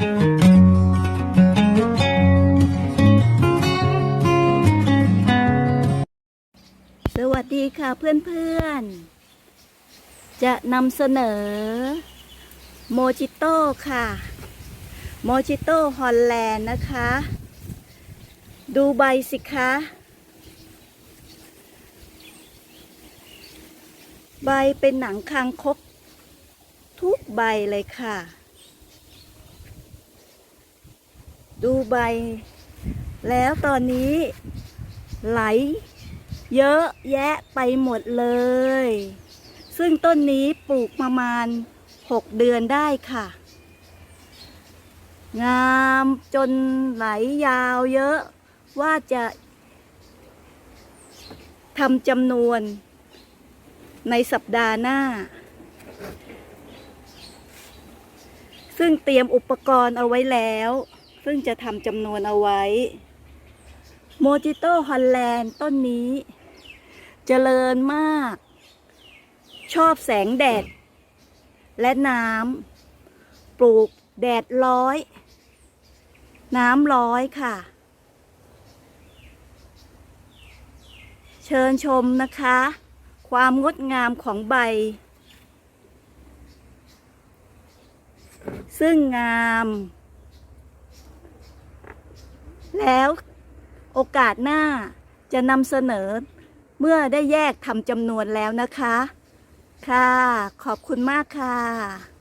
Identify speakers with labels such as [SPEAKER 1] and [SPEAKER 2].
[SPEAKER 1] สวัสดีค่ะเพื่อนๆ จะนำเสนอ โมจิโต้ค่ะ โมจิโต้ฮอลแลนด์นะคะ ดูใบสิคะใบเป็นหนังคางคก ทุกใบเลยค่ะ ดูใบ แล้วตอนนี้ ไหล เยอะแยะไปหมดเลย ซึ่งต้นนี้ปลูกประมาณ 6 เดือนได้ค่ะ งามจนไหลยาวเยอะว่าจะทำจำนวน ในสัปดาห์หน้า ซึ่งเตรียมอุปกรณ์เอาไว้แล้ว ซึ่งจะทำจำนวนเอาไว้ โมจิโต้ฮอลแลนด์ต้นนี้ เจริญมาก ชอบแสงแดด และน้ำปลูกแดดร้อย น้ำร้อยค่ะ เชิญชมนะคะ ความงดงามของใบ ซึ่งงาม แล้วโอกาสหน้าจะนำเสนอเมื่อได้แยกทำจำนวนแล้วนะคะ ค่ะ ขอบคุณมากค่ะ